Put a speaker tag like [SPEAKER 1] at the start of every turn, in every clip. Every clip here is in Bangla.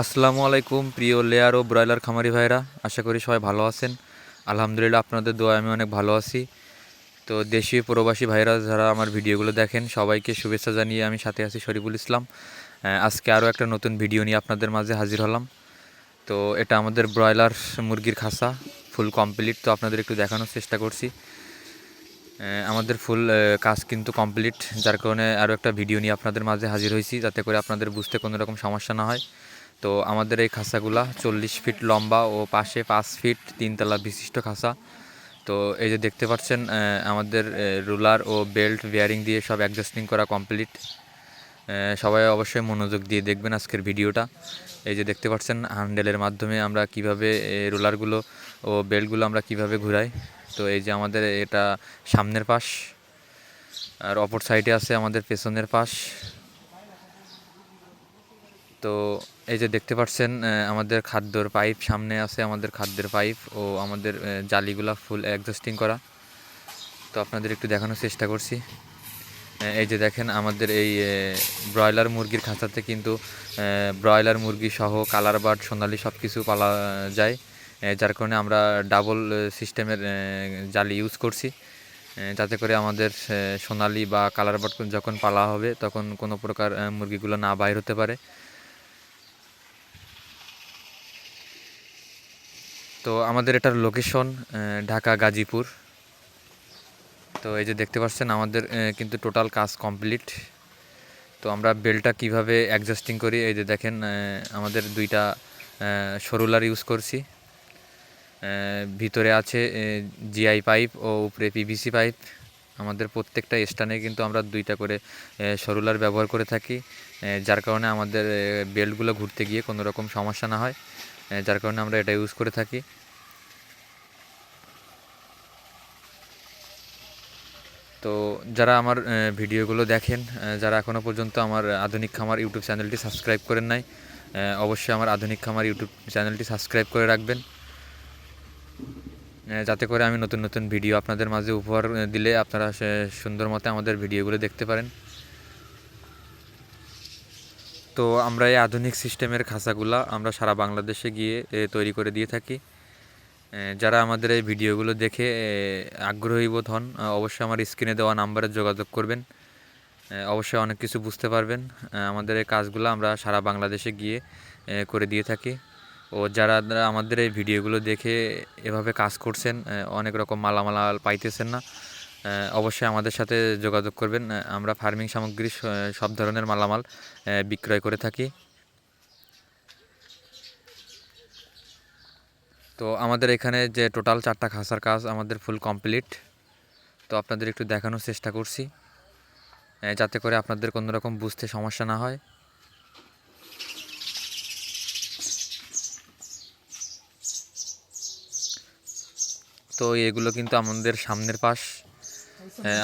[SPEAKER 1] আসসালামু আলাইকুম, প্রিয় লেয়ার ও ব্রয়লার খামারি ভাইরা। আশা করি সবাই ভালো আছেন। আলহামদুলিল্লাহ আপনাদের দোয়া আমি অনেক ভালো আছি। তো দেশীয় প্রবাসী ভাইরা যারা আমার ভিডিওগুলো দেখেন, সবাইকে শুভেচ্ছা জানিয়ে আমি সাথে আছি শরীফুল ইসলাম। আজকে আরও একটা নতুন ভিডিও নিয়ে আপনাদের মাঝে হাজির হলাম। তো এটা আমাদের ব্রয়লার মুরগির খাসা, ফুল কমপ্লিট। তো আপনাদের একটু দেখানোর চেষ্টা করছি। আমাদের ফুল কাজ কিন্তু কমপ্লিট। যার কারণে আরও একটা ভিডিও নিয়ে আপনাদের মাঝে হাজির হয়েছি, যাতে করে আপনাদের বুঝতে কোনো রকম সমস্যা না হয়। তো আমাদের এই খাঁচাগুলা চল্লিশ ফিট লম্বা ও পাশে পাঁচ ফিট তিনতলা বিশিষ্ট খাঁচা। তো এই যে দেখতে পাচ্ছেন আমাদের রুলার ও বেল্ট বেয়ারিং দিয়ে সব অ্যাডজাস্টিং করা কমপ্লিট সবাই অবশ্যই মনোযোগ দিয়ে দেখবেন আজকের ভিডিওটা। এই যে দেখতে পাচ্ছেন হ্যান্ডেলের মাধ্যমে আমরা কীভাবে রুলারগুলো ও বেল্টগুলো আমরা কীভাবে ঘুরাই। তো এই যে আমাদের এটা সামনের পাশ, আর অপর সাইডে আছে আমাদের পেছনের পাশ। তো এই যে দেখতে পাচ্ছেন আমাদের খাদ্যর পাইপ সামনে আছে আমাদের খাদ্যের পাইপ ও আমাদের জালিগুলা ফুল অ্যাডজাস্টিং করা। তো আপনাদের একটু দেখানোর চেষ্টা করছি। এই যে দেখেন আমাদের এই ব্রয়লার মুরগির খাঁচাতে কিন্তু ব্রয়লার মুরগি সহ কালার বার্ড, সোনালি সব কিছু পালা যায়। যার কারণে আমরা ডাবল সিস্টেমের জালি ইউজ করছি। যাতে করে আমাদের সোনালি বা কালার বার্ড যখন পালা হবে, তখন কোনো প্রকার মুরগিগুলো না বাইর হতে পারে। তো আমাদের এটার লোকেশন ঢাকা, গাজীপুর। তো এই যে দেখতে পাচ্ছেন, আমাদের কিন্তু টোটাল কাজ কমপ্লিট তো আমরা বেলটা কীভাবে অ্যাডজাস্টিং করি, এই যে দেখেন আমাদের দুইটা সরুলার ইউজ করছি। ভিতরে আছে জিআই পাইপ ও উপরে পিভিসি পাইপ আমাদের প্রত্যেকটা স্টানে কিন্তু আমরা দুইটা করে সরুলার ব্যবহার করে থাকি যার কারণে আমাদের বেল্টগুলো ঘুরতে গিয়ে কোনো রকম সমস্যা না হয়। যার কারণে আমরা এটা ইউজ করে থাকি। তো যারা আমার ভিডিওগুলো দেখেন যারা এখনও পর্যন্ত আমার আধুনিক খামার ইউটিউব চ্যানেলটি সাবস্ক্রাইব করেন নাই অবশ্যই আমার আধুনিক খামার ইউটিউব চ্যানেলটি সাবস্ক্রাইব করে রাখবেন। যাতে করে আমি নতুন নতুন ভিডিও আপনাদের মাঝে উপহার দিলে আপনারা সুন্দর মতে আমাদের ভিডিওগুলো দেখতে পারেন। তো আমরা এই আধুনিক সিস্টেমের খাঁচাগুলা আমরা সারা বাংলাদেশে গিয়ে তৈরি করে দিয়ে থাকি। যারা আমাদের এই ভিডিওগুলো দেখে আগ্রহী বোধ হন অবশ্যই আমার স্ক্রিনে দেওয়া নাম্বারে যোগাযোগ করবেন। অবশ্যই অনেক কিছু বুঝতে পারবেন। আমাদের এই কাজগুলো আমরা সারা বাংলাদেশে গিয়ে করে দিয়ে থাকি। ও, যারা আমাদের এই ভিডিওগুলো দেখে এভাবে কাজ করছেন অনেক রকম মালামাল পাইতেছেন না। অবশ্যই আমাদের সাথে যোগাযোগ করবেন। আমরা ফার্মিং সামগ্রী সব ধরনের মালামাল বিক্রয় করে থাকি। তো আমাদের এখানে যে টোটাল চারটা খাসার কাজ আমাদের ফুল কমপ্লিট। তো আপনাদের একটু দেখানোর চেষ্টা করছি যাতে করে আপনাদের কোনো রকম বুঝতে সমস্যা না হয়। তো এগুলো কিন্তু আমাদের সামনের পাশ।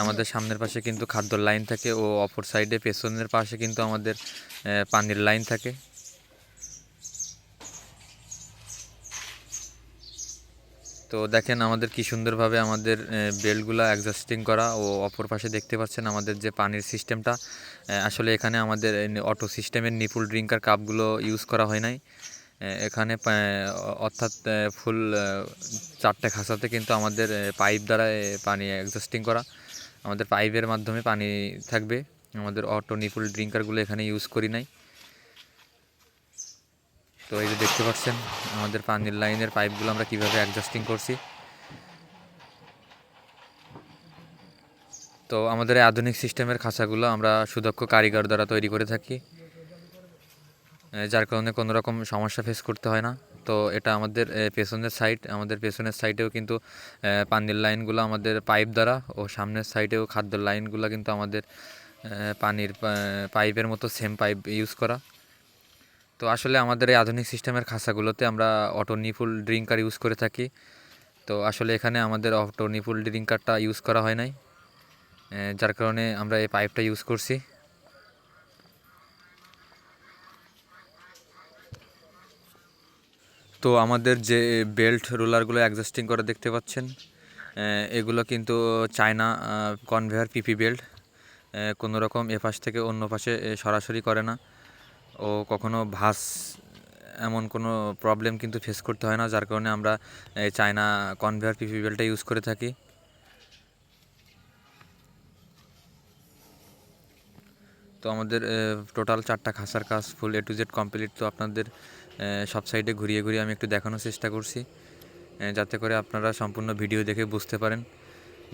[SPEAKER 1] আমাদের সামনের পাশে কিন্তু খাদ্যর লাইন থাকে ও অপর সাইডে পেছনের পাশে কিন্তু আমাদের পানির লাইন থাকে। তো দেখেন আমাদের কি সুন্দরভাবে আমাদের বেল্টগুলো অ্যাডজাস্টিং করা ও অপর পাশে দেখতে পাচ্ছেন আমাদের যে পানির সিস্টেমটা। আসলে এখানে আমাদের অটো সিস্টেমের নিপুল ড্রিঙ্কার কাপগুলো ইউজ করা হয় নাই। এখানে অর্থাৎ ফুল চারটে খাঁচাতে কিন্তু আমাদের পাইপ দ্বারা পানি অ্যাডজাস্টিং করা। আমাদের পাইপের মাধ্যমে পানি থাকবে। আমাদের অটো নিপুল ড্রিঙ্কারগুলো এখানে ইউজ করি নাই। তো এই যে দেখতে পাচ্ছেন, আমাদের পানির লাইনের পাইপগুলো আমরা কীভাবে অ্যাডজাস্টিং করছি। তো আমাদের আধুনিক সিস্টেমের খাঁচাগুলো আমরা সুদক্ষ কারিগর দ্বারা তৈরি করে থাকি। যার কারণে কোনো রকম সমস্যা ফেস করতে হয় না। তো এটা আমাদের পেছনের সাইড আমাদের পেছনের সাইডেও কিন্তু পানির লাইনগুলো আমাদের পাইপ দ্বারা ও সামনের সাইডেও খাদ্যের লাইনগুলো কিন্তু আমাদের পানির পাইপের মতো সেম পাইপ ইউজ করা। তো আসলে আমাদের এই আধুনিক সিস্টেমের খাঁচাগুলোতে আমরা অটো নিপুল ড্রিঙ্কার ইউজ করে থাকি। তো আসলে এখানে আমাদের অটো নিপুল ড্রিঙ্কারটা ইউজ করা হয় নাই। যার কারণে আমরা এই পাইপটা ইউজ করছি। তো আমাদের যে বেল্ট রোলারগুলো অ্যাডজাস্টিং করে দেখতে পাচ্ছেন এগুলো কিন্তু চায়না কনভেয়ার পিপি বেল্ট কোনো রকম এ পাশ থেকে অন্য পাশে সরাসরি করে না। ও কখনো ভাস এমন কোনো প্রবলেম কিন্তু ফেস করতে হয় না, যার কারণে আমরা চায়না কনভেয়ার পিপি বেলটা ইউজ করে থাকি। তো আমাদের টোটাল চারটা খাসার কাজ full A to Z complete তো আপনাদের সব সাইডে ঘুরিয়ে ঘুরিয়ে আমি একটু দেখানোর চেষ্টা করছি। যাতে করে আপনারা সম্পূর্ণ ভিডিও দেখে বুঝতে পারেন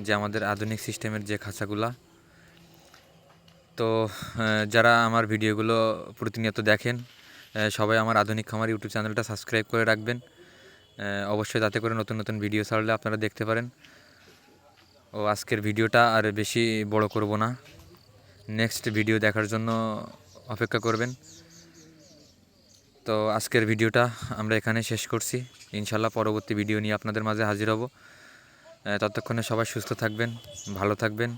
[SPEAKER 1] যে আমাদের আধুনিক সিস্টেমের যে খাঁচাগুলা। তো যারা আমার ভিডিওগুলো প্রতিনিয়ত দেখেন সবাই আমার আধুনিক খামার ইউটিউব চ্যানেলটা সাবস্ক্রাইব করে রাখবেন। অবশ্যই যাতে করে নতুন নতুন ভিডিও ছাড়লে আপনারা দেখতে পারেন। ও, আজকের ভিডিওটা আর বেশি বড় করব না। নেক্সট ভিডিও দেখার জন্য অপেক্ষা করবেন। তো আজকের ভিডিওটা আমরা এখানে শেষ করছি। ইনশাল্লাহ পরবর্তী ভিডিও নিয়ে আপনাদের মাঝে হাজির হব। ততক্ষণে সবাই সুস্থ থাকবেন, ভালো থাকবেন।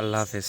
[SPEAKER 1] আল্লাহ হাফেজ।